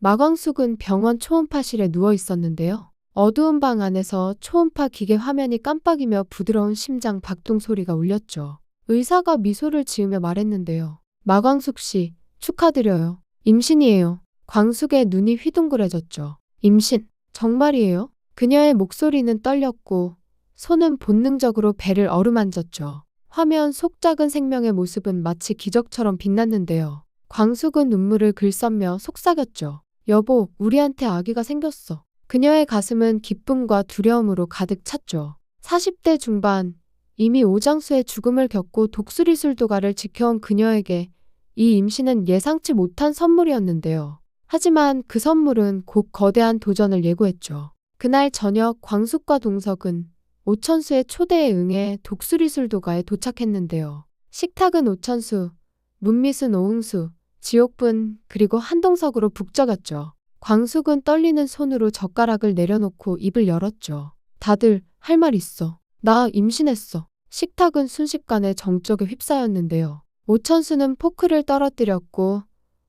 마광숙은 병원 초음파실에 누워 있었는데요. 어두운 방 안에서 초음파 기계 화면이 깜빡이며 부드러운 심장 박동 소리가 울렸죠. 의사가 미소를 지으며 말했는데요. 마광숙 씨, 축하드려요. 임신이에요. 광숙의 눈이 휘둥그레졌죠. 임신? 정말이에요? 그녀의 목소리는 떨렸고 손은 본능적으로 배를 어루만졌죠. 화면 속 작은 생명의 모습은 마치 기적처럼 빛났는데요. 광숙은 눈물을 글썽며 속삭였죠. 여보, 우리한테 아기가 생겼어. 그녀의 가슴은 기쁨과 두려움으로 가득 찼죠. 40대 중반, 이미 오장수의 죽음을 겪고 독수리술도가를 지켜온 그녀에게 이 임신은 예상치 못한 선물이었는데요. 하지만 그 선물은 곧 거대한 도전을 예고했죠. 그날 저녁 광숙과 동석은 오천수의 초대에 응해 독수리술도가에 도착했는데요. 식탁은 오천수, 문미순 오흥수, 지옥분, 그리고 한동석으로 북적였죠. 광숙은 떨리는 손으로 젓가락을 내려놓고 입을 열었죠. 다들 할 말 있어. 나 임신했어. 식탁은 순식간에 정적에 휩싸였는데요. 오천수는 포크를 떨어뜨렸고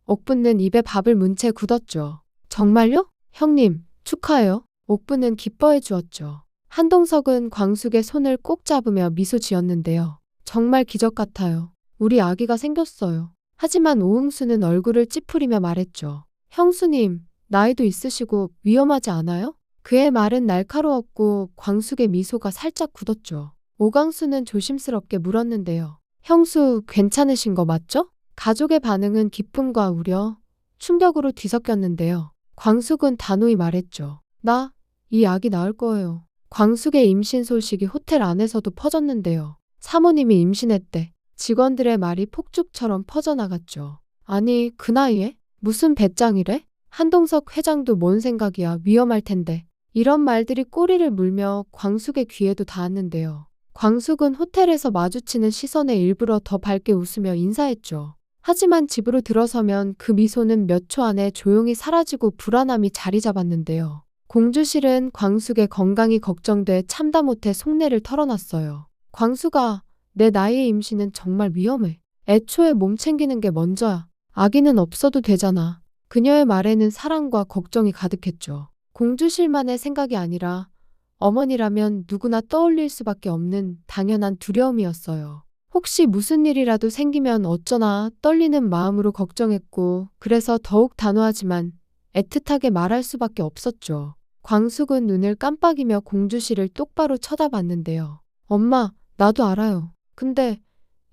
옥분는 입에 밥을 문 채 굳었죠. 정말요? 형님, 축하해요. 옥분은 기뻐해 주었죠. 한동석은 광숙의 손을 꼭 잡으며 미소 지었는데요. 정말 기적 같아요. 우리 아기가 생겼어요. 하지만 오흥수는 얼굴을 찌푸리며 말했죠. 형수님, 나이도 있으시고 위험하지 않아요? 그의 말은 날카로웠고 광숙의 미소가 살짝 굳었죠. 오광수는 조심스럽게 물었는데요. 형수, 괜찮으신 거 맞죠? 가족의 반응은 기쁨과 우려, 충격으로 뒤섞였는데요. 광숙은 단호히 말했죠. 나, 이 아기 낳을 거예요. 광숙의 임신 소식이 호텔 안에서도 퍼졌는데요. 사모님이 임신했대. 직원들의 말이 폭죽처럼 퍼져나갔죠. 아니, 그 나이에? 무슨 배짱이래? 한동석 회장도 뭔 생각이야. 위험할 텐데. 이런 말들이 꼬리를 물며 광숙의 귀에도 닿았는데요. 광숙은 호텔에서 마주치는 시선에 일부러 더 밝게 웃으며 인사했죠. 하지만 집으로 들어서면 그 미소는 몇 초 안에 조용히 사라지고 불안함이 자리 잡았는데요. 공주실은 광숙의 건강이 걱정돼 참다 못해 속내를 털어놨어요. 광숙아, 내 나이의 임신은 정말 위험해. 애초에 몸 챙기는 게 먼저야. 아기는 없어도 되잖아. 그녀의 말에는 사랑과 걱정이 가득했죠. 공주실만의 생각이 아니라 어머니라면 누구나 떠올릴 수밖에 없는 당연한 두려움이었어요. 혹시 무슨 일이라도 생기면 어쩌나 떨리는 마음으로 걱정했고, 그래서 더욱 단호하지만 애틋하게 말할 수밖에 없었죠. 광숙은 눈을 깜빡이며 공주실을 똑바로 쳐다봤는데요. 엄마, 나도 알아요. 근데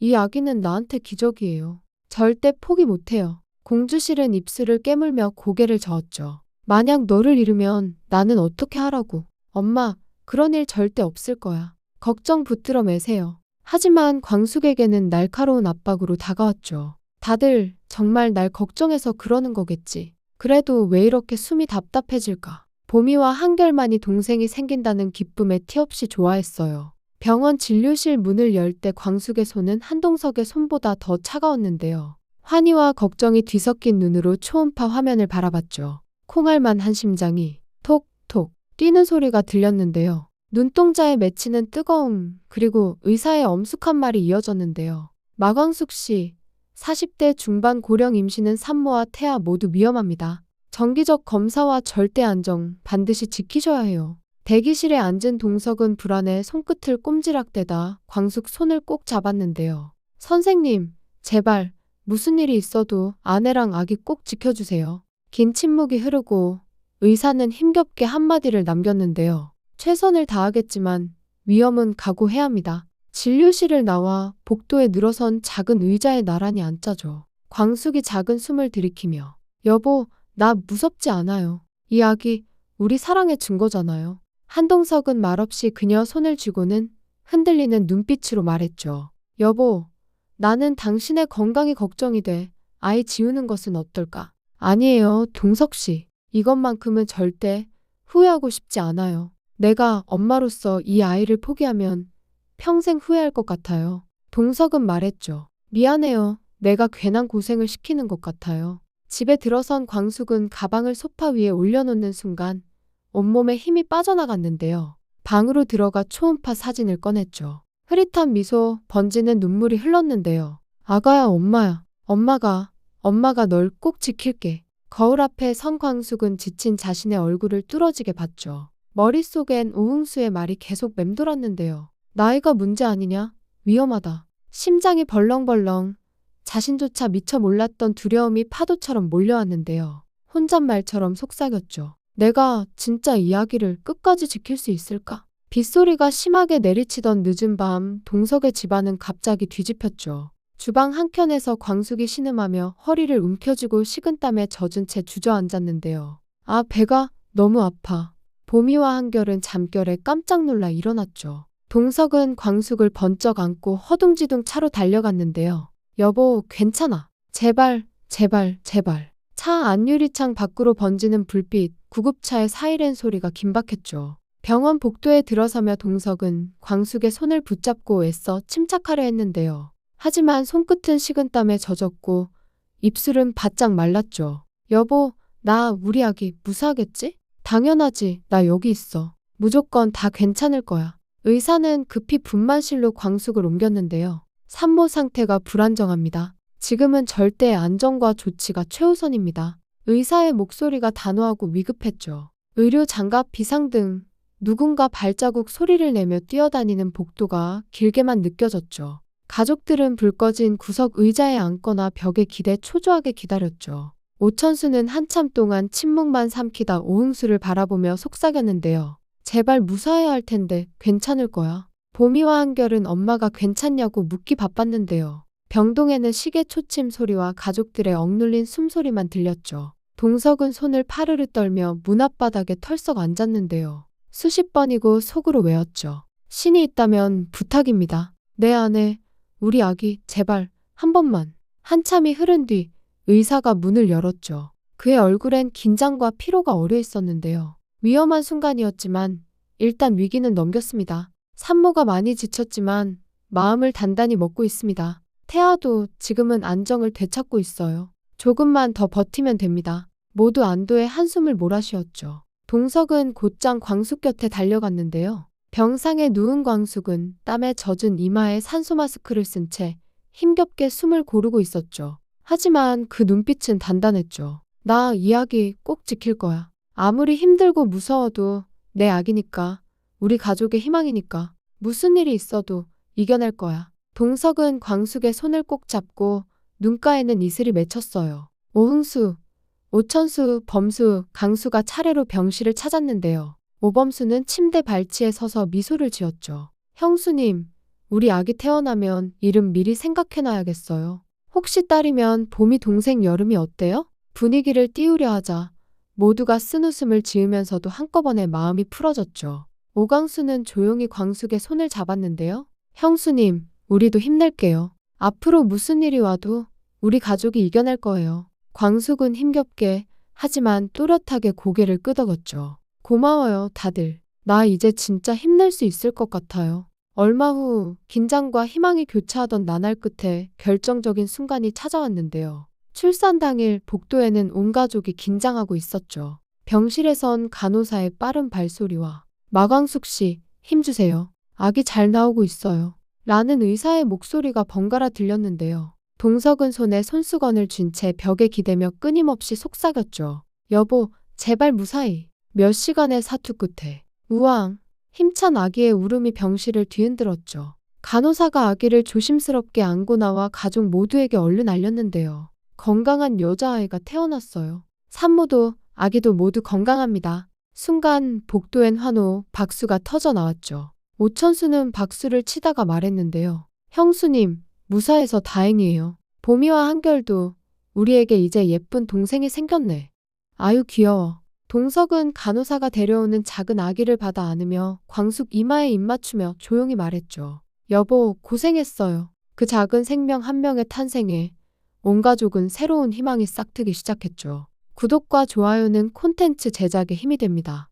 이 아기는 나한테 기적이에요. 절대 포기 못해요. 공주실은 입술을 깨물며 고개를 저었죠. 만약 너를 잃으면 나는 어떻게 하라고. 엄마, 그런 일 절대 없을 거야. 걱정 붙들어 매세요. 하지만 광숙에게는 날카로운 압박으로 다가왔죠. 다들 정말 날 걱정해서 그러는 거겠지. 그래도 왜 이렇게 숨이 답답해질까? 보미와 한결만이 동생이 생긴다는 기쁨에 티없이 좋아했어요. 병원 진료실 문을 열 때 광숙의 손은 한동석의 손보다 더 차가웠는데요. 환희와 걱정이 뒤섞인 눈으로 초음파 화면을 바라봤죠. 콩알만 한 심장이 톡톡 뛰는 소리가 들렸는데요. 눈동자에 맺히는 뜨거움, 그리고 의사의 엄숙한 말이 이어졌는데요. 마광숙 씨, 40대 중반 고령 임신은 산모와 태아 모두 위험합니다. 정기적 검사와 절대 안정 반드시 지키셔야 해요. 대기실에 앉은 동석은 불안해 손끝을 꼼지락대다 광숙 손을 꼭 잡았는데요. 선생님, 제발 무슨 일이 있어도 아내랑 아기 꼭 지켜주세요. 긴 침묵이 흐르고 의사는 힘겹게 한마디를 남겼는데요. 최선을 다하겠지만 위험은 각오해야 합니다. 진료실을 나와 복도에 늘어선 작은 의자에 나란히 앉자죠. 광숙이 작은 숨을 들이키며 여보, 나 무섭지 않아요. 이 아기 우리 사랑의 증거잖아요. 한동석은 말없이 그녀 손을 쥐고는 흔들리는 눈빛으로 말했죠. 여보, 나는 당신의 건강이 걱정이 돼. 아이 지우는 것은 어떨까? 아니에요, 동석 씨. 이것만큼은 절대 후회하고 싶지 않아요. 내가 엄마로서 이 아이를 포기하면 평생 후회할 것 같아요. 동석은 말했죠. 미안해요. 내가 괜한 고생을 시키는 것 같아요. 집에 들어선 광숙은 가방을 소파 위에 올려놓는 순간 온몸에 힘이 빠져나갔는데요. 방으로 들어가 초음파 사진을 꺼냈죠. 흐릿한 미소, 번지는 눈물이 흘렀는데요. 아가야, 엄마야. 엄마가, 엄마가 널 꼭 지킬게. 거울 앞에 선 광숙은 지친 자신의 얼굴을 뚫어지게 봤죠. 머릿속엔 오흥수의 말이 계속 맴돌았는데요. 나이가 문제 아니냐? 위험하다. 심장이 벌렁벌렁. 자신조차 미처 몰랐던 두려움이 파도처럼 몰려왔는데요. 혼잣말처럼 속삭였죠. 내가 진짜 이야기를 끝까지 지킬 수 있을까? 빗소리가 심하게 내리치던 늦은 밤 동석의 집안은 갑자기 뒤집혔죠. 주방 한켠에서 광숙이 신음하며 허리를 움켜쥐고 식은땀에 젖은 채 주저앉았는데요. 아, 배가 너무 아파. 보미와 한결은 잠결에 깜짝 놀라 일어났죠. 동석은 광숙을 번쩍 안고 허둥지둥 차로 달려갔는데요. 여보, 괜찮아. 제발, 제발, 제발. 차 안유리창 밖으로 번지는 불빛, 구급차의 사이렌 소리가 긴박했죠. 병원 복도에 들어서며 동석은 광숙의 손을 붙잡고 애써 침착하려 했는데요. 하지만 손끝은 식은 땀에 젖었고 입술은 바짝 말랐죠. 여보, 나 우리 아기 무사하겠지? 당연하지. 나 여기 있어. 무조건 다 괜찮을 거야. 의사는 급히 분만실로 광숙을 옮겼는데요. 산모 상태가 불안정합니다. 지금은 절대 안전과 조치가 최우선입니다. 의사의 목소리가 단호하고 위급했죠. 의료 장갑 비상등, 누군가 발자국 소리를 내며 뛰어다니는 복도가 길게만 느껴졌죠. 가족들은 불 꺼진 구석 의자에 앉거나 벽에 기대 초조하게 기다렸죠. 오천수는 한참 동안 침묵만 삼키다 오흥수를 바라보며 속삭였는데요. 제발 무사해야 할 텐데 괜찮을 거야. 보미와 한결은 엄마가 괜찮냐고 묻기 바빴는데요. 병동에는 시계 초침 소리와 가족들의 억눌린 숨소리만 들렸죠. 동석은 손을 파르르 떨며 문 앞바닥에 털썩 앉았는데요. 수십 번이고 속으로 외웠죠. 신이 있다면 부탁입니다. 내 안에 우리 아기 제발 한 번만. 한참이 흐른 뒤 의사가 문을 열었죠. 그의 얼굴엔 긴장과 피로가 어려 있었는데요. 위험한 순간이었지만 일단 위기는 넘겼습니다. 산모가 많이 지쳤지만 마음을 단단히 먹고 있습니다. 태아도 지금은 안정을 되찾고 있어요. 조금만 더 버티면 됩니다. 모두 안도의 한숨을 몰아쉬었죠. 동석은 곧장 광숙 곁에 달려갔는데요. 병상에 누운 광숙은 땀에 젖은 이마에 산소 마스크를 쓴 채 힘겹게 숨을 고르고 있었죠. 하지만 그 눈빛은 단단했죠. 나 이야기 꼭 지킬 거야. 아무리 힘들고 무서워도 내 아기니까, 우리 가족의 희망이니까, 무슨 일이 있어도 이겨낼 거야. 동석은 광숙의 손을 꼭 잡고 눈가에는 이슬이 맺혔어요. 오흥수, 오천수, 범수, 강수가 차례로 병실을 찾았는데요. 오범수는 침대 발치에 서서 미소를 지었죠. 형수님, 우리 아기 태어나면 이름 미리 생각해놔야겠어요. 혹시 딸이면 봄이 동생 여름이 어때요? 분위기를 띄우려 하자 모두가 쓴 웃음을 지으면서도 한꺼번에 마음이 풀어졌죠. 오광수는 조용히 광숙의 손을 잡았는데요. 형수님, 우리도 힘낼게요. 앞으로 무슨 일이 와도 우리 가족이 이겨낼 거예요. 광숙은 힘겹게 하지만 또렷하게 고개를 끄덕였죠. 고마워요, 다들. 나 이제 진짜 힘낼 수 있을 것 같아요. 얼마 후 긴장과 희망이 교차하던 나날 끝에 결정적인 순간이 찾아왔는데요. 출산 당일 복도에는 온 가족이 긴장하고 있었죠. 병실에선 간호사의 빠른 발소리와 마광숙 씨, 힘주세요. 아기 잘 나오고 있어요. 라는 의사의 목소리가 번갈아 들렸는데요. 동석은 손에 손수건을 쥔 채 벽에 기대며 끊임없이 속삭였죠. 여보, 제발 무사히. 몇 시간의 사투 끝에 우왕 힘찬 아기의 울음이 병실을 뒤흔들었죠. 간호사가 아기를 조심스럽게 안고 나와 가족 모두에게 얼른 알렸는데요. 건강한 여자아이가 태어났어요. 산모도 아기도 모두 건강합니다. 순간 복도엔 환호, 박수가 터져 나왔죠. 오천수는 박수를 치다가 말했는데요. 형수님, 무사해서 다행이에요. 보미와 한결도 우리에게 이제 예쁜 동생이 생겼네. 아유 귀여워. 동석은 간호사가 데려오는 작은 아기를 받아 안으며 광숙 이마에 입 맞추며 조용히 말했죠. 여보, 고생했어요. 그 작은 생명 한 명의 탄생에 온 가족은 새로운 희망이 싹트기 시작했죠. 구독과 좋아요는 콘텐츠 제작에 힘이 됩니다.